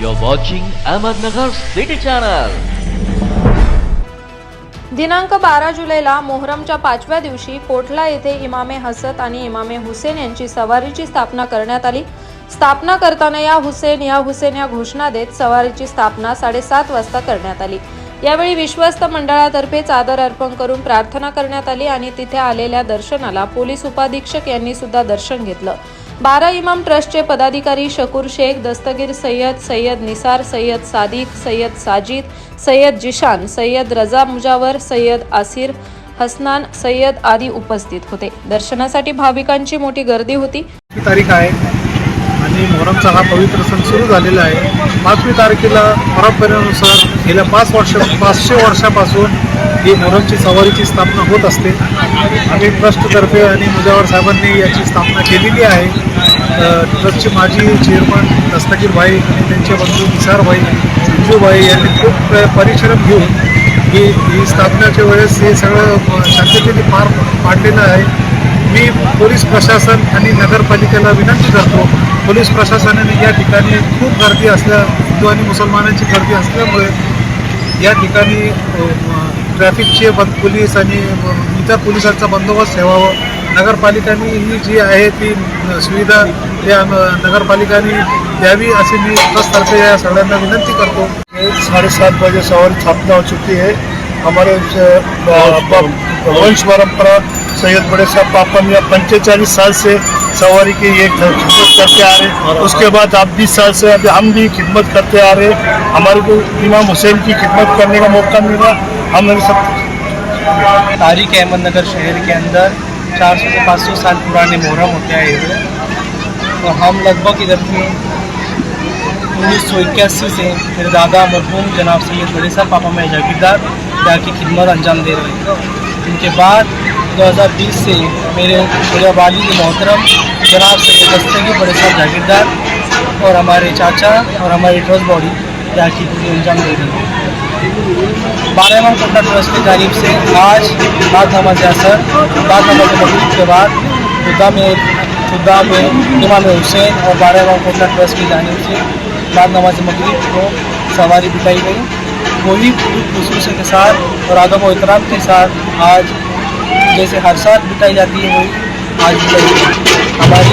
You're watching Ahmednagar City Channel. दिनांक बारा जुलैला मोहरमच्या पाचव्या दिवशी कोठला येथे इमामे हसत आणि इमामे हुसेन यांची सवारीची स्थापना करण्यात आली. स्थापना करताना या हुसेन या हुसेन या घोषणा देत सवारीची स्थापना साडेसात वाजता करण्यात आली. यावेळी विश्वस्त मंडळातर्फे चादर अर्पण करून प्रार्थना करण्यात आली आणि तिथे आलेल्या दर्शनाला पोलीस उपाधीक्षक यांनी सुद्धा दर्शन घेतलं. बारा इमाम ट्रस्टचे पदाधिकारी शकूर शेख दस्तगीर सय्यद सय्यद निसार सय्यद सादिक सय्यद साजिद सय्यद जिशान सय्यद रजा मुजावर सय्यद आसिर हसनान सय्यद आदी उपस्थित होते. दर्शनासाठी भाविकांची मोठी गर्दी होती. तारीख आहे? आणि मोहरमचा हा पवित्र सण सुरू झालेला आहे. पाचवी तारखेला परंपरेनुसार गेल्या पाच वर्ष पाचशे वर्षापासून ही मोहरमची सवारीची स्थापना होत असते. आम्ही ट्रस्टतर्फे आणि मुजावर साहेबांनी याची स्थापना केलेली आहे. ट्रस्टचे माजी चेअरमन दस्तगीर भाई आणि त्यांचे बंधू निसार भाई संजूभाई यांनी खूप परिश्रम घेऊन ही ही स्थापनेच्या वेळेस हे सगळं शांततेने पार पाडलेलं आहे. मी पोलीस प्रशासन आणि नगरपालिकेला विनंती करतो. पोलीस प्रशासनाने या ठिकाणी खूप गर्दी असल्या हिंदू आणि मुसलमानांची गर्दी असल्यामुळे या ठिकाणी ट्रॅफिकचे बंद पोलीस आणि इतर पोलिसांचा बंदोबस्त ठेवावं. नगरपालिकांनी ही जी आहे ती सुविधा या अ, नगरपालिकांनी द्यावी असे मी ट्रस्टतर्फे या सगळ्यांना विनंती करतो. साढ़े सात बजे सवारी स्थापना हो चुकी है हमारे वंश परंपरा सैयद बड़े साहब पापन या पंचेचालीस साल से सवारी की ये खिदमत करते आ रहे उसके बाद आप बीस साल से अभी हम भी खिदमत करते आ रहे हैं। हमारे को इमाम हुसैन की खिदमत करने का मौका मिला हमने सब तारीख अहमदनगर शहर के अंदर। 400 से 500 साल पुराने मुहर्रम होते आए हुए तो हम लगभग इधर से उन्नीस सौ इक्यासी से मेरे दादा मरहूम जनाब सैयद बड़े साहब, पापा मैं जागीरदार, जाके खिदमत अंजाम दे रहे हैं। उनके बाद 2020 से मेरे मेरे वालिद मोहतरम, जनाब सैयद दस्तगी बड़े साहब जागीरदार और हमारे चाचा और हमारी ट्रस्ट बॉडी यहाँ की अंजाम दे रही है। इमाम कपड़ा ट्रस्ट की जानिब से आज बाद नमाज़ असर बाद नमाज़ मगरिब के बाद खुदा में खुदा में इमाम हुसैन और इमाम कपड़ा ट्रस्ट की जानिब से बाद नमाज़ मगरिब को सवारी बिठाई गई। वही पूरी खसूस के साथ और आदम व एहतराम के साथ आज जैसे हर साल बिताई जाती है वही। आज भी हमारी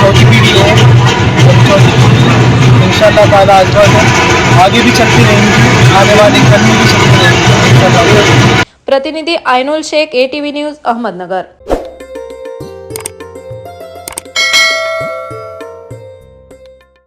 चौथी पीढ़ी है। इन चौथी आज आगे भी चलती रहेंगी। आने वाले कल भी चलती रहेंगी। प्रतिनिधि आइनुल शेख एटीवी न्यूज़ अहमदनगर।